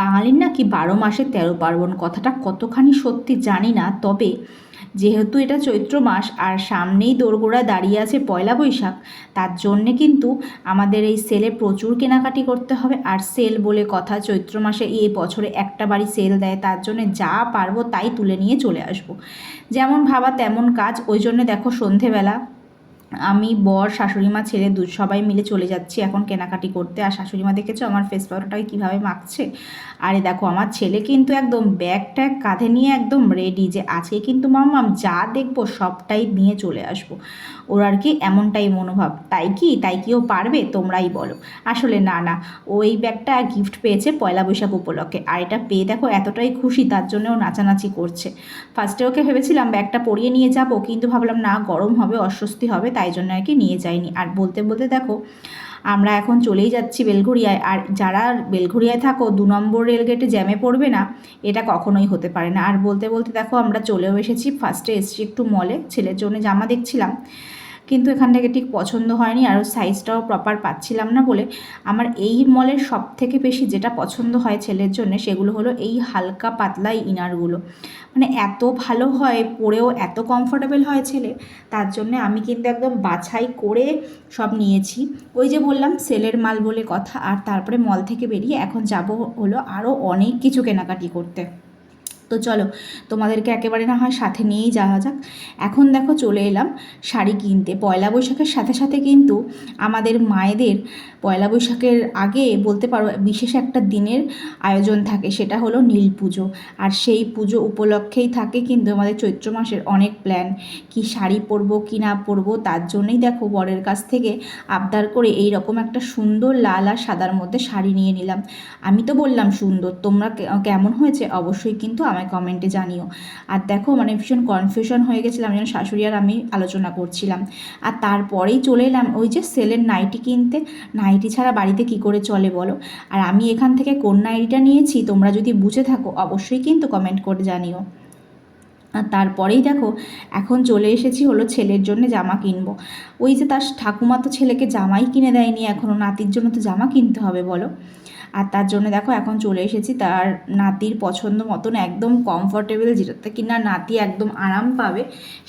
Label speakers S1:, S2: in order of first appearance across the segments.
S1: বাঙালির নাকি বারো মাসে তেরো পার্বণ? কথাটা কতখানি সত্যি জানি না, তবে যেহেতু এটা চৈত্র মাস আর সামনেই দোরগোড়া দাঁড়িয়ে আছে পয়লা বৈশাখ, তার জন্যে কিন্তু আমাদের এই সেলে প্রচুর কেনাকাটি করতে হবে। আর সেল বলে কথা, চৈত্র মাসে এই বছরে একটা বাড়ি সেল দেয়, তার জন্য যা পারব তাই তুলে নিয়ে চলে আসব। যেমন ভাবা তেমন কাজ, ওই জন্য দেখো সন্ধেবেলা আমি, বর, শাশুড়ি মা, ছেলে দু, সবাই মিলে চলে যাচ্ছি এখন কেনাকাটি করতে। আর শাশুড়ি মা দেখেছ আমার ফেস পাউডারটাকে কীভাবে মাখছে? আরে দেখো, আমার ছেলে কিন্তু একদম ব্যাগ ট্যাগ কাঁধে নিয়ে একদম রেডি যে আজকে কিন্তু মামাম যা দেখব সবটাই নিয়ে চলে আসব। ওর আর কি এমনটাই মনোভাব। তাই কি? তাই কি ও পারবে? তোমরাই বলো। আসলে না না, ও এই ব্যাগটা গিফট পেয়েছে পয়লা বৈশাখ উপলক্ষে। আর এটা পেয়ে দেখো এতটাই খুশি, তার জন্য ও নাচানাচি করছে। ফার্স্টে ওকে ভেবেছিলাম ব্যাগটা পরিয়ে নিয়ে যাব, কিন্তু ভাবলাম না, গরম হবে, অস্বস্তি হবে তাই জন্য আর কি নিয়ে যাইনি। আর বলতে বলতে দেখো, আমরা এখন চলেই যাচ্ছি বেলঘড়িয়ায়। আর যারা বেলঘড়িয়ায় থাকো, দু নম্বর রেলগেটে জ্যামে পড়বে না, এটা কখনোই হতে পারে না। আর বলতে বলতে দেখো, আমরা চলেও এসেছি। ফার্স্টে এসেছি একটু মলে ছেলের জন্য জামা দেখছিলাম। কিন্তু এখান থেকে ঠিক পছন্দ হয়নি আর সাইজটাও প্রপার পাচ্ছিলাম না বলে। আমার এই মলের সব থেকে বেশি যেটা পছন্দ হয় ছেলের জন্য, সেগুলো হলো এই হালকা পাতলা ইনারগুলো। মানে এত ভালো হয়, পরেও এত কমফোর্টেবল হয় ছেলে, তার জন্য আমি কিন্তু একদম বাছাই করে সব নিয়েছি। ওই যে বললাম, সেলের মাল বলে কথা, আর তারপরে মল থেকে বেরিয়ে এখন যাব হলো আরও অনেক কিছু কেনাকাটি করতে। তো চলো, তোমাদেরকে একেবারে না হয় সাথে নিয়েই যাওয়া যাক। এখন দেখো চলে এলাম শাড়ি কিনতে। পয়লা বৈশাখের সাথে সাথে কিন্তু আমাদের মায়েদের পয়লা বৈশাখের আগে বলতে পারো বিশেষ একটা দিনের আয়োজন থাকে, সেটা হলো নীল পুজো। আর সেই পুজো উপলক্ষেই থাকে কিন্তু আমাদের চৈত্র মাসের অনেক প্ল্যান কি শাড়ি পরবো, কি না পরবো, তার জন্যই দেখো বরের কাছ থেকে আবদার করে এই রকম একটা সুন্দর লাল আর সাদার মধ্যে শাড়ি নিয়ে নিলাম। আমি তো বললাম সুন্দর, তোমরা কেমন হয়েছে অবশ্যই কিন্তু আমায় কমেন্টে জানিও। আর দেখো মানে ভীষণ কনফিউশন হয়ে গেছিলাম, যেন শাশুড়ি আর আমি আলোচনা করছিলাম। আর তারপরেই চলে এলাম ওই যে সেলের নাইটি কিনতে। নাইটি ছাড়া বাড়িতে কি করে চলে বলো? আর আমি এখান থেকে কোন নাইটিটা নিয়েছি, তোমরা যদি বুঝে থাকো, অবশ্যই কিন্তু কমেন্ট করে জানিও। তারপরেই দেখো, এখন চলে এসেছি হলো ছেলের জন্য জামা কিনবো। ওই যে তার ঠাকুমা তো ছেলেকে জামাই কিনে দেয়নি এখনও নাতির জন্য তো জামা কিনতে হবে বলো। আর তার জন্য দেখো এখন চলে এসেছি, তার নাতির পছন্দ মতন একদম কমফর্টেবল যেটাতে কিনা নাতি একদম আরাম পাবে,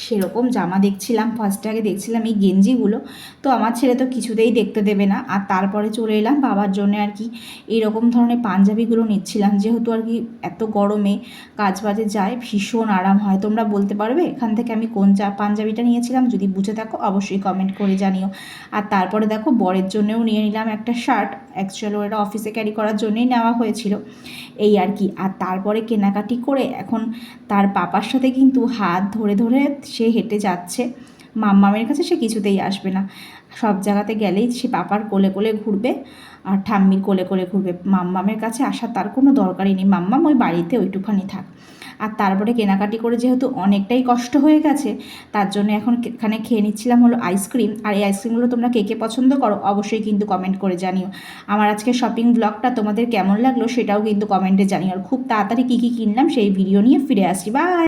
S1: সেরকম জামা দেখছিলাম। ফার্স্টে আগে দেখছিলাম এই গেঞ্জিগুলো, তো আমার ছেলে তো কিছুতেই দেখতে দেবে না। আর তারপরে চলে এলাম বাবার জন্য আর কি এইরকম ধরনের পাঞ্জাবিগুলো নিচ্ছিলাম। যেহেতু আর কি এত গরমে কাজ বাজে যায়, ভীষণ আরাম হয় তোমরা বলতে পারবে এখান থেকে আমি কোন চা পাঞ্জাবিটা নিয়েছিলাম। যদি বুঝে থাকো, অবশ্যই কমেন্ট করে জানিও। আর তারপরে দেখো, বরের জন্যও নিয়ে নিলাম একটা শার্ট অ্যাকচুয়াল ওরা অফিসে ক্যারি করার জন্যই নেওয়া হয়েছিল। এই আর কি। আর তারপরে কেনাকাটি করে এখন তার পাপার সাথে কিন্তু হাত ধরে ধরে সে হেঁটে যাচ্ছে। মাম্মামের কাছে সে কিছুতেই আসবে না। সব জায়গাতে গেলেই সে পাপার কোলে কোলে ঘুরবে আর ঠাম্মির কোলে কোলে ঘুরবে। মাম্মামের কাছে আসার তার কোনো দরকারই নেই। মাম্মাম ওই বাড়িতে ওইটুখানি থাক। আর তারপরে কেনাকাটি করে যেহেতু অনেকটাই কষ্ট হয়ে গেছে, তার জন্য এখন এখানে খেয়ে নিচ্ছিলাম হলো আইসক্রিম। আর এই আইসক্রিমগুলো তোমরা কে কে পছন্দ করো অবশ্যই কিন্তু কমেন্ট করে জানিও। আমার আজকে শপিং ব্লগটা তোমাদের কেমন লাগল সেটাও কিন্তু কমেন্টে জানিও। আর খুব তাড়াতাড়ি কী কী কিনলাম সেই ভিডিও নিয়ে ফিরে আসি বাই